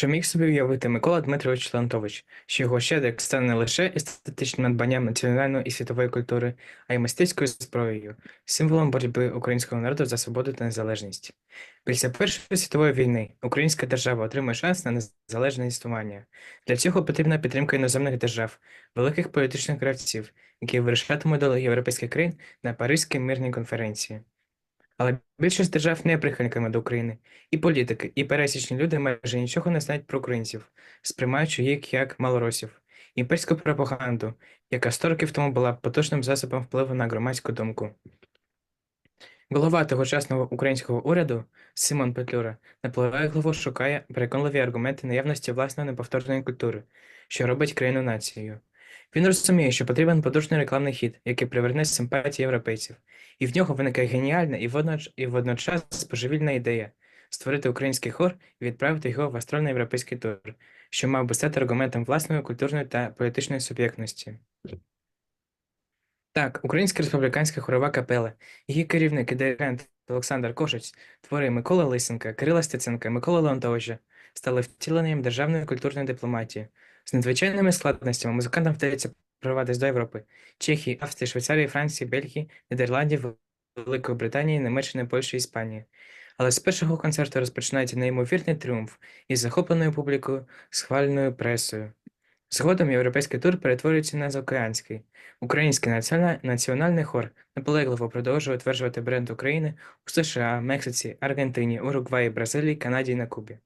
Чи міг собі уявити Микола Дмитрович Леонтович, що його щедрик стане не лише естетичним надбанням національної і світової культури, а й мистецькою зброєю, символом боротьби українського народу за свободу та незалежність? Після Першої світової війни українська держава отримує шанс на незалежне існування. Для цього потрібна підтримка іноземних держав, великих політичних гравців, які вирішатимуть долю європейських країн на Паризькій мирній конференції. Але більшість держав не є прихильниками до України, і політики, і пересічні люди майже нічого не знають про українців, сприймаючи їх як малоросів, імперську пропаганду, яка 100 років тому була потужним засобом впливу на громадську думку. Голова тогочасного українського уряду Симон Петлюра наполегливо шукає переконливі аргументи наявності власної неповторної культури, що робить країну нацією. Він розуміє, що потрібен потужний рекламний хід, який приверне симпатії європейців, і в нього виникає геніальна і водноч, і водночас божевільна ідея створити український хор і відправити його в гастрольний європейський тур, що мав би стати аргументом власної культурної та політичної суб'єктності. Так, Українська республіканська хорова капела, її керівник і диригент Олександр Кошець, твори Миколи Лисенка, Кирила Стеценка, Миколи Леонтовича стали втіленням державної культурної дипломатії. З надзвичайними складностями музикантам вдається прорватися до Європи, Чехії, Австрії, Швейцарії, Франції, Бельгії, Нідерландів, Великої Британії, Німеччини, Польщі, Іспанії. Але з першого концерту розпочинається неймовірний тріумф із захопленою публікою, схвальною пресою. Згодом європейський тур перетворюється на заокеанський. Український національний, хор наполегливо продовжує утверджувати бренд України у США, Мексиці, Аргентині, Уругваї, Бразилії, Канаді і на Кубі.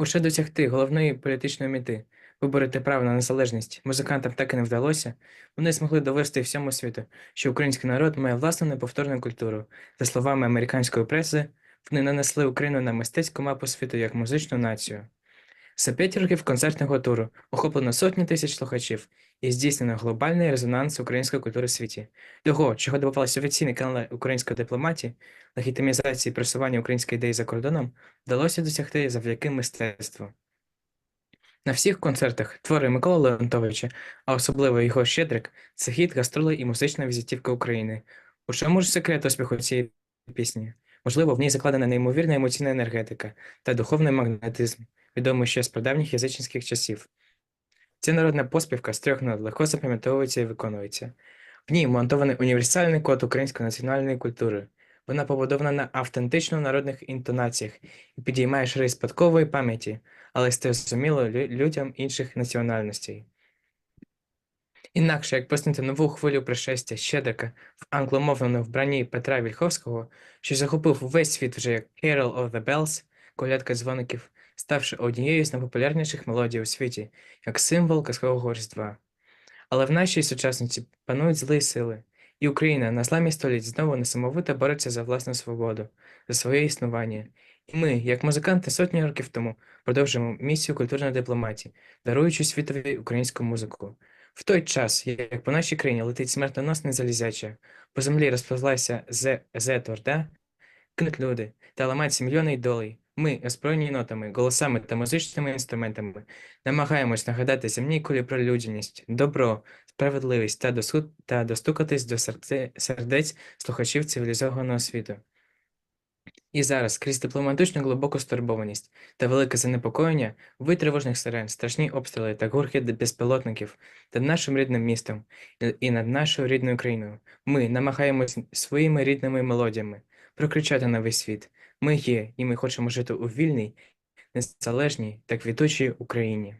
Уже досягти головної політичної мети виборити право на незалежність музикантам так і не вдалося, вони змогли довести всьому світу, що український народ має власну неповторну культуру. За словами американської преси, вони нанесли Україну на мистецьку мапу світу як музичну націю. За п'ять років концертного туру охоплено сотні тисяч слухачів і здійснено глобальний резонанс української культури в світі. Того, чого добувалися офіційні канали української дипломатії, легітимізації просування української ідеї за кордоном, вдалося досягти завдяки мистецтву. На всіх концертах твори Миколи Леонтовича, а особливо його Щедрик, це хід, гастроли і музична візитівка України. У чому ж секрет успіху цієї пісні? Можливо, в ній закладена неймовірна емоційна енергетика та духовний магнетизм, відомий ще з прадавніх язичницьких часів. Ця народна поспівка з трьох нот легко запам'ятовується і виконується. В ній монтований універсальний код української національної культури. Вона побудована на автентично народних інтонаціях і підіймає шари спадкової пам'яті, але стає зрозуміло людям інших національностей. Інакше, як пояснити нову хвилю пришестя Щедрика в англомовному вбранні Петра Вільховського, що захопив увесь світ вже як Carol of the Bells, колядка дзвоників, ставши однією з найпопулярніших мелодій у світі, як символ казкового Різдва. Але в нашій сучасності панують злі сили, і Україна на зламі століть знову несамовито бореться за власну свободу, за своє існування. І ми, як музиканти сотні років тому, продовжуємо місію культурної дипломатії, даруючи світові українську музику. В той час, як по нашій країні летить смертоносне залізяче, по землі розповзлася зе, зе орда, кинуть люди та ламаються мільйони долей. Ми, озброєні нотами, голосами та музичними інструментами, намагаємось нагадати земній кулі про людяність, добро, справедливість та, досу... та достукатись до серце... сердець слухачів цивілізованого світу. І зараз, крізь дипломатичну глибоку стурбованість та велике занепокоєння, вий тривожних сирен, страшні обстріли та гуркіт безпілотників над нашим рідним містом і над нашою рідною країною, ми намагаємось своїми рідними мелодіями прокричати на весь світ. Ми є, і ми хочемо жити у вільній, незалежній та квітучій Україні.